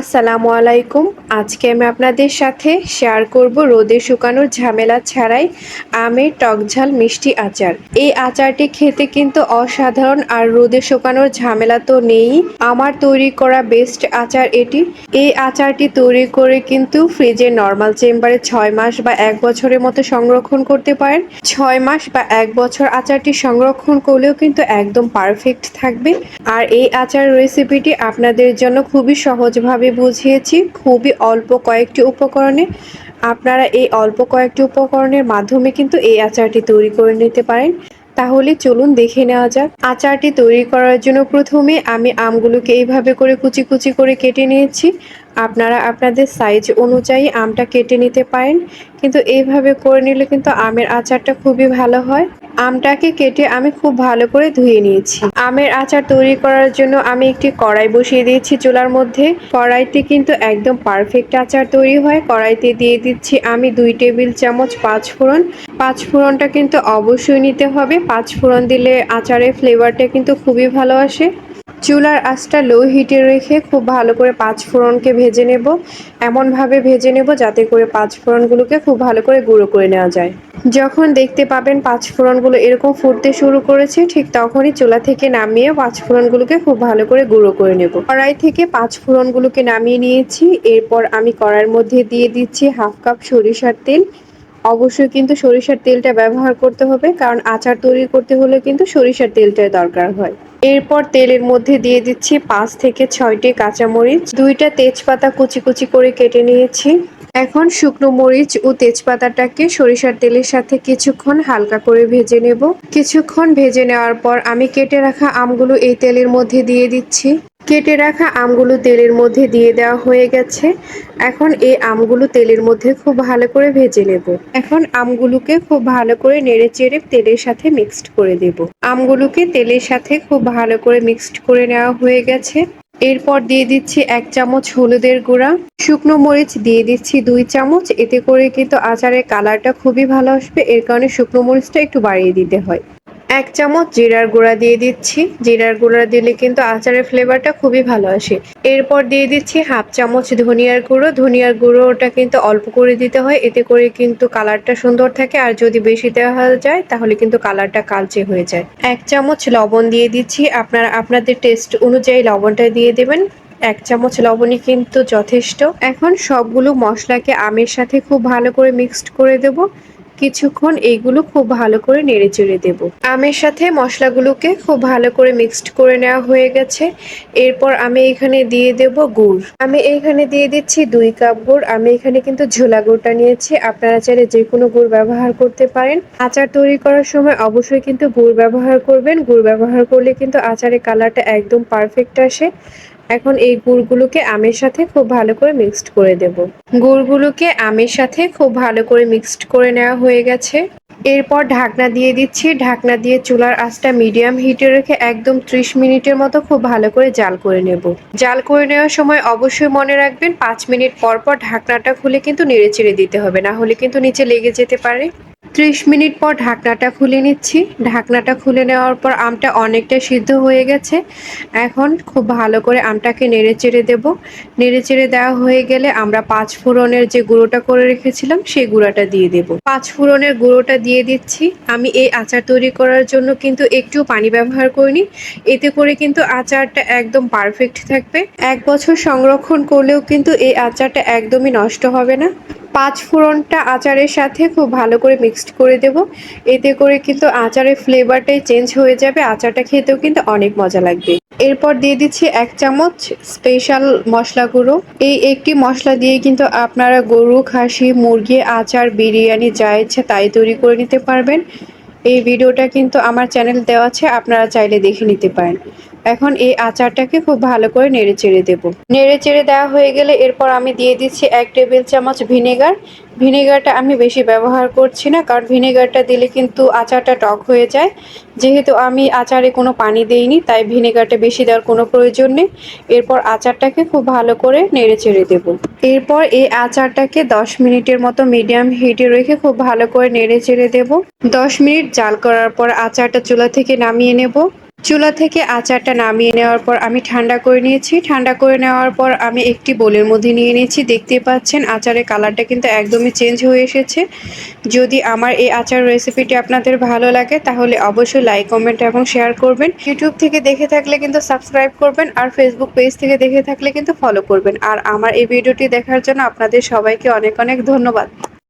আসসালামু আলাইকুম। আজকে আমি আপনাদের সাথে শেয়ার করব রোদে শুকানোর ঝামেলা ছাড়াই আমের টকঝাল মিষ্টি আচার। এই আচারটি খেতে কিন্তু অসাধারণ আর রোদে শুকানোর ঝামেলা তো নেই। আমার তৈরি করা বেস্ট আচার এটি। এই আচারটি তৈরি করে কিন্তু ফ্রিজে নর্মাল চেম্বারে ছয় মাস বা এক বছরের মতো সংরক্ষণ করতে পারেন। ছয় মাস বা এক বছর আচারটি সংরক্ষণ করলেও কিন্তু একদম পারফেক্ট থাকবে। আর এই আচার রেসিপিটি আপনাদের জন্য খুবই সহজভাবে আমি বুঝিয়েছি, খুবই অল্প কয়েকটি উপকরণে। আপনারা এই অল্প কয়েকটি উপকরণের মাধ্যমে কিন্তু এই আচারটি তৈরি করে নিতে পারেন। তাহলে চলুন দেখে নেওয়া যাক। আচারটি তৈরি করার জন্য প্রথমে আমি আমগুলোকে এইভাবে করে কুচি কুচি করে কেটে নিয়েছি। আপনারা আপনাদের সাইজ অনুযায়ী আমটা কেটে নিতে পারেন। কিন্তু এইভাবে করে নিলে কিন্তু আমের আচারটা খুবই ভালো হয়। আমটাকে কেটে আমি খুব ভালো করে ধুয়ে নিয়েছি। আমের আচার তৈরি করার জন্য আমি একটি কড়াই বসিয়ে দিয়েছি চুলার মধ্যে। কড়াইতে কিন্তু একদম পারফেক্ট আচার তৈরি হয়। কড়াইতে দিয়ে দিচ্ছি আমি দুই টেবিল চামচ পাঁচ ফোড়ন। পাঁচ ফোড়নটা কিন্তু অবশ্যই নিতে হবে। পাঁচ ফোড়ন দিলে আচারের ফ্লেভারটা কিন্তু খুবই ভালো আসে। চুলার আঁচটা লো হিটে রেখে খুব ভালো করে পাঁচ ফোড়নকে ভেজে নেব। এমনভাবে ভেজে নেব যাতে করে পাঁচ ফোড়নগুলোকে খুব ভালো করে গুঁড়ো করে নেওয়া যায়। যখন দেখতে পাবেন পাঁচ ফোড়নগুলো এরকম ফুটতে শুরু করেছে, ঠিক তখনই চুলা থেকে নামিয়ে পাঁচ ফোড়নগুলোকে খুব ভালো করে গুঁড়ো করে নেব। কড়াই থেকে পাঁচ ফোড়নগুলোকে নামিয়ে নিয়েছি। এরপর আমি কড়াইয়ের মধ্যে দিয়ে দিচ্ছি হাফ কাপ সরিষার তেল। অবশ্যই কিন্তু সরিষার তেলটা ব্যবহার করতে হবে, কারণ আচার তৈরি করতে হলে কিন্তু সরিষার তেলটার দরকার হয়। এরপর তেলের মধ্যে দিয়ে দিচ্ছি পাঁচ থেকে ছয়টি কাঁচামরিচ, দুইটা তেজপাতা কুচি কুচি করে কেটে নিয়েছি। এখন শুকনো মরিচ ও তেজপাতাটাকে সরিষার তেলের সাথে কিছুক্ষণ হালকা করে ভেজে নেব। কিছুক্ষণ ভেজে নেওয়ার পর আমি কেটে রাখা আমগুলো এই তেলের মধ্যে দিয়ে দিচ্ছি। কেটে রাখা আমগুলো তেলের মধ্যে দিয়ে দেওয়া হয়ে গেছে। এখন এই আমগুলো তেলের মধ্যে খুব ভালো করে ভেজে নেব। এখন আমগুলোকে খুব ভালো করে নেড়ে চেড়ে তেলের সাথে মিক্সড করে দেব। আমগুলোকে তেলের সাথে খুব ভালো করে মিক্সড করে নেওয়া হয়ে গেছে। এরপর দিয়ে দিচ্ছি এক চামচ হলুদের গুঁড়া। শুকনো মরিচ দিয়ে দিচ্ছি দুই চামচ। এতে করে কিন্তু আচারের কালারটা খুবই ভালো আসবে। এর কারণে শুকনো মরিচটা একটু বাড়িয়ে দিতে হয়। এক চামচ জিরার গুঁড়া দিয়ে দিচ্ছি। জিরার গুঁড়া দিলে কিন্তু আচারের ফ্লেভারটা খুবই ভালো আসে। এরপর দিয়ে দিচ্ছি হাফ চামচ ধনিয়ার গুঁড়ো। ধনিয়ার গুঁড়োটা কিন্তু অল্প করে দিতে হয়। এতে করে কিন্তু কালারটা সুন্দর থাকে। আর যদি বেশি দেওয়া যায়, তাহলে কিন্তু কালারটা কালচে হয়ে যায়। এক চামচ লবণ দিয়ে দিচ্ছি। আপনারা, আপনাদের টেস্ট অনুযায়ী লবণটা দিয়ে দেবেন। এক চামচ লবণই কিন্তু যথেষ্ট। এখন সবগুলো মশলাকে আমের সাথে খুব ভালো করে মিক্সড করে দেব। কিছুক্ষণ এইগুলো খুব ভালো করে নেড়ে চেড়ে দেব। আমের সাথে মশলাগুলোকে খুব ভালো করে মিক্সড করে নেওয়া হয়ে গেছে। এরপর আমি এখানে দিয়ে দেব গুড়। আমি এখানে দিয়ে দিচ্ছি দুই কাপ গুড়। আমি এখানে কিন্তু ঝোলা গুড়টা নিয়েছি। আপনারা চাইলে যে কোনো গুড় ব্যবহার করতে পারেন। আচার তৈরি করার সময় অবশ্যই কিন্তু গুড় ব্যবহার করবেন। গুড় ব্যবহার করলে কিন্তু আচারের কালারটা একদম পারফেক্ট আসে। এখন এই গুড়গুলোকে আমের সাথে খুব ভালো করে মিক্সড করে দেব। গুড়গুলোকে আমের সাথে খুব ভালো করে মিক্সড করে নেওয়া হয়ে গেছে। এরপর ঢাকনা দিয়ে দিচ্ছি। ঢাকনা দিয়ে চুলার আঁচটা মিডিয়াম হিটে রেখে একদম ত্রিশ মিনিটের মতো খুব ভালো করে জাল করে নেব। জাল করে নেওয়ার সময় অবশ্যই মনে রাখবেন, পাঁচ মিনিট পর পর ঢাকনাটা খুলে কিন্তু নেড়ে চেড়ে দিতে হবে। না হলে কিন্তু নিচে লেগে যেতে পারে। ত্রিশ মিনিট পর ঢাকনাটা খুলে নিচ্ছি। ঢাকনাটা খুলে নেওয়ার পর আমটা অনেকটা সিদ্ধ হয়ে গেছে। এখন খুব ভালো করে আমটাকে নেড়ে চেড়ে দেবো। নেড়ে চেড়ে দেওয়া হয়ে গেলে আমরা পাঁচ ফোড়নের যে গুঁড়োটা করে রেখেছিলাম, সেই গুঁড়োটা দিয়ে দেব। পাঁচ ফোড়নের গুঁড়োটা দিয়ে দিচ্ছি। আমি এই আচার তৈরি করার জন্য কিন্তু একটু পানি ব্যবহার করিনি। এতে করে কিন্তু আচারটা একদম পারফেক্ট থাকবে। এক বছর সংরক্ষণ করলেও কিন্তু এই আচারটা একদমই নষ্ট হবে না। পাঁচ ফোড়নটা আচারের সাথে খুব ভালো করে মিক্সড করে দেব। এতে করে কিন্তু আচারের ফ্লেভারটাই চেঞ্জ হয়ে যাবে, আচারটা খেতেও কিন্তু অনেক মজা লাগবে। এরপর দিয়ে দিচ্ছি এক চামচ স্পেশাল মশলা গুঁড়ো। এই একটি মশলা দিয়ে কিন্তু আপনারা গরু, খাসি, মুরগি, আচার, বিরিয়ানি যা ইচ্ছা তাই তৈরি করে নিতে পারবেন। এই ভিডিওটা কিন্তু আমার চ্যানেল দেওয়া আছে, আপনারা চাইলে দেখে নিতে পারেন। এখন এই আচারটাকে খুব ভালো করে নেড়ে চেড়ে দেবো। নেড়ে চেড়ে দেওয়া হয়ে গেলে এরপর আমি দিয়ে দিচ্ছি এক টেবিল চামচ ভিনেগার। ভিনেগারটা আমি বেশি ব্যবহার করছি না, কারণ ভিনেগারটা দিলে কিন্তু আচারটা টক হয়ে যায়। যেহেতু আমি আচারে কোনো পানি দেইনি, তাই ভিনেগারটা বেশি দেওয়ার কোনো প্রয়োজন নেই। এরপর আচারটাকে খুব ভালো করে নেড়ে চেড়ে দেবো। এরপর এই আচারটাকে দশ মিনিটের মতো মিডিয়াম হিটে রেখে খুব ভালো করে নেড়ে চেড়ে দেবো। দশ মিনিট জাল করার পর আচারটা চুলা থেকে নামিয়ে নেব। চুলা থেকে আচারটা নামিয়ে নেওয়ার পর আমি ঠান্ডা করে নিয়েছি। ঠান্ডা করে নেওয়ার পর আমি একটি বোলের মধ্যে নিয়ে নিয়েছি। দেখতে পাচ্ছেন আচারের কালারটা কিন্তু একদমই চেঞ্জ হয়ে এসেছে। যদি আমার এই আচার রেসিপিটি আপনাদের ভালো লাগে, তাহলে অবশ্যই লাইক কমেন্ট এবং শেয়ার করবেন। ইউটিউব থেকে দেখে থাকলে কিন্তু সাবস্ক্রাইব করবেন আর ফেসবুক পেজ থেকে দেখে থাকলে কিন্তু ফলো করবেন। আর আমার এই ভিডিওটি দেখার জন্য আপনাদের সবাইকে অনেক অনেক ধন্যবাদ।